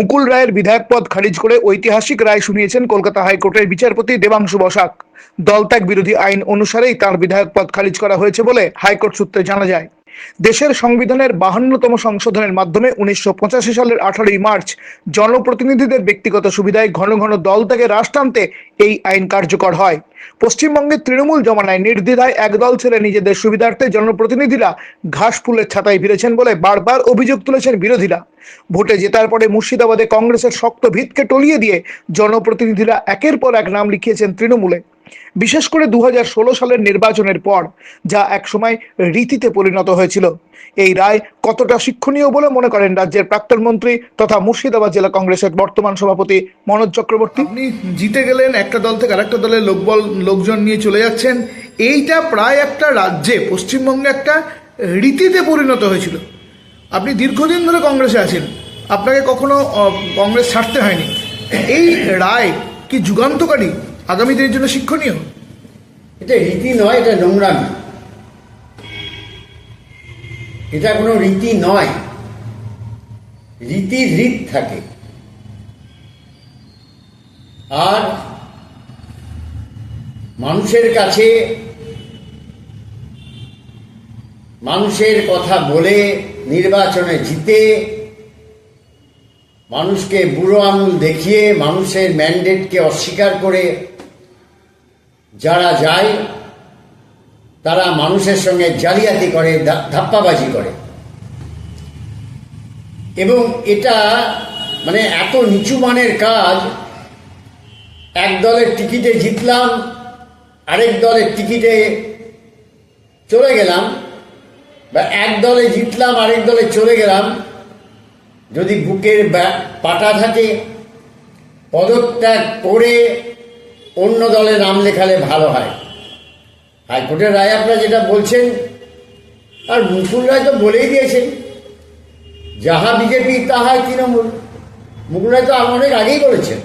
মুকুল রায়ের বিধায়ক পদ খারিজ করে ঐতিহাসিক রায় শুনিয়েছেন কলকাতা হাইকোর্টের বিচারপতি দেবাংশু বসাক। দলত্যাগ বিরোধী আইন অনুসারেই তার বিধায়ক পদ খারিজ করা হয়েছে বলে হাইকোর্ট সূত্রে জানা যায়। দেশের সংবিধানের বাহান্নতম সংশোধনের মাধ্যমে উনিশশো পঁচাশি সালের আঠারোই মার্চ জনপ্রতিনিধিদের ব্যক্তিগত সুবিধায় ঘন ঘন দল থেকে রাশ টানতে এই আইন কার্যকর হয়। পশ্চিমবঙ্গে তৃণমূল জমানায় নির্দ্বিধায় একদল ছেড়ে নিজেদের সুবিধার্থে জনপ্রতিনিধিরা ঘাস ফুলের ছাতায় ভিড়েছেন বলে বারবার অভিযোগ তুলেছেন বিরোধীরা। ভোটে জেতার পরে মুর্শিদাবাদে কংগ্রেসের শক্ত ভিতকে টলিয়ে দিয়ে জনপ্রতিনিধিরা একের পর এক নাম লিখিয়েছেন তৃণমূলে। বিশেষ করে দু হাজার ষোলো সালের নির্বাচনের পর, যা একসময় রীতিতে পরিণত হয়েছিল। এই রায় কতটা শিক্ষণীয় বলে মনে করেন রাজ্যের প্রাক্তন মন্ত্রী তথা মুর্শিদাবাদ জেলা কংগ্রেসের বর্তমান সভাপতি মনোজ চক্রবর্তী? আপনি জিতে গেলেন, একটা দল থেকে আরেকটা দলের লোকবল, লোকজন নিয়ে চলে যাচ্ছেন। এইটা প্রায় একটা রাজ্যে, পশ্চিমবঙ্গে একটা রীতিতে পরিণত হয়েছিল। আপনি দীর্ঘদিন ধরে কংগ্রেসে আছেন। আপনাকে কখনো কংগ্রেস ছাড়তে হয়নি। এই রায় কি যুগান্তকারী? আগামী দিনের জন্য শিক্ষণীয়? এটা রীতি নয়, এটা নোংরামি এটা কোনো রীতি নয়। রীতির রীত থাকে। আর মানুষের কাছে মানুষের কথা বলে নির্বাচনে জিতে মানুষকে বুড়ো আঙুল দেখিয়ে মানুষের ম্যান্ডেটকে অস্বীকার করে যারা যায়, তারা মানুষের সঙ্গে জালিয়াতি করে ধাপ্পাবাজি করে। এবং এটা মানে এত নিচু মানের কাজ, এক দলের টিকিটে জিতলাম, আরেক দলের টিকিটে চলে গেলাম, বা এক দলে জিতলাম, আরেক দলে চলে গেলাম যদি বুকের পাটা থাকে, পদত্যাগ করে অন্য দলে নাম লেখালে ভালো হয়। হাইকোর্টের রায় আপনারা যেটা বলছেন, আর মুকুল রায় তো বলেই দিয়েছেন, যাহা বিজেপি, তাহাই তৃণমূল। মুকুল রায় তো অনেক আগেই বলেছেন,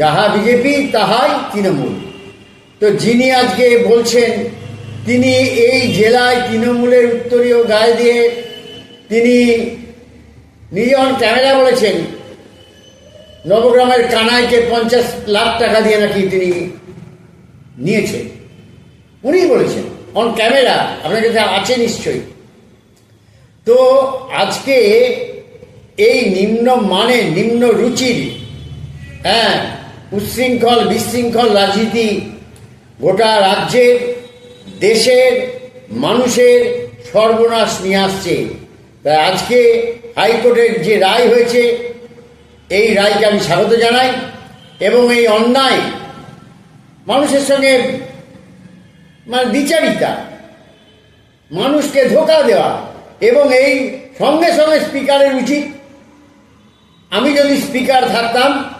যাহা বিজেপি, তাহাই তৃণমূল। তো যিনি আজকে বলছেন, তিনি এই জেলায় তৃণমূলের উত্তরীয় গায়ে দিয়ে তিনি নিজে অন ক্যামেরা বলেছেন, নবগ্রামের কানাইকে পঞ্চাশ লাখ টাকা দিয়ে নাকি তিনি নিয়েছেন। উনি বলেছেন অন ক্যামেরা আপনার কাছে আছে নিশ্চয়ই। তো আজকে এই নিম্ন মানে নিম্ন রুচির হ্যাঁ উচ্ছৃঙ্খল, বিশৃঙ্খল রাজনীতি গোটা রাজ্যের, দেশের, মানুষের সর্বনাশ নিয়ে আসছে। তাই আজকে হাইকোর্টের যে রায় হয়েছে, এই রায়কে আমি স্বাগত জানাই এবং এই অন্যায় মানুষের সঙ্গে মানে বিচারিতা, মানুষকে ধোকা দেওয়া এবং এই সঙ্গে সঙ্গে স্পিকারের উচিত। আমি যদি স্পিকার থাকতাম,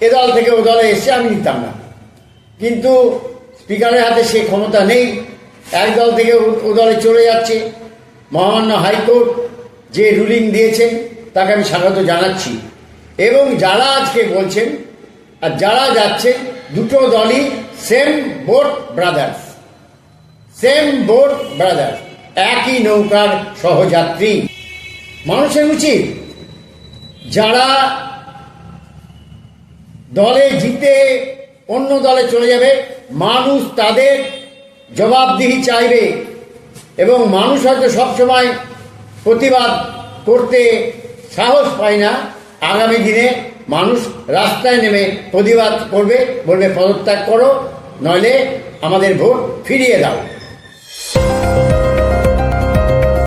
এ দল থেকে ও দলে এসে আমি নিতাম না। কিন্তু স্পিকারের হাতে সে ক্ষমতা নেই, এক দল থেকে ও- দলে চলে যাচ্ছে। মহামান্য হাইকোর্ট যে রুলিং দিয়েছেন, তাকে আমি স্বাগত জানাচ্ছি। এবং যারা আজকে বলছেন, আর যারা যাচ্ছে দুটো দলই same boat brothers. Same boat brothers, একই নৌকার সহযাত্রী। মানুষের উচিত যারা দলে জিতে অন্য দলে চলে যাবে, মানুষ তাদের জবাবদিহি চাইবে। এবং মানুষ হয়তো সবসময় প্রতিবাদ করতে সাহস পায় না। আগামী দিনে মানুষ রাস্তায় নেমে প্রতিবাদ করবে বলবে, পদত্যাগ করো, নইলে আমাদের ভোট ফিরিয়ে দাও।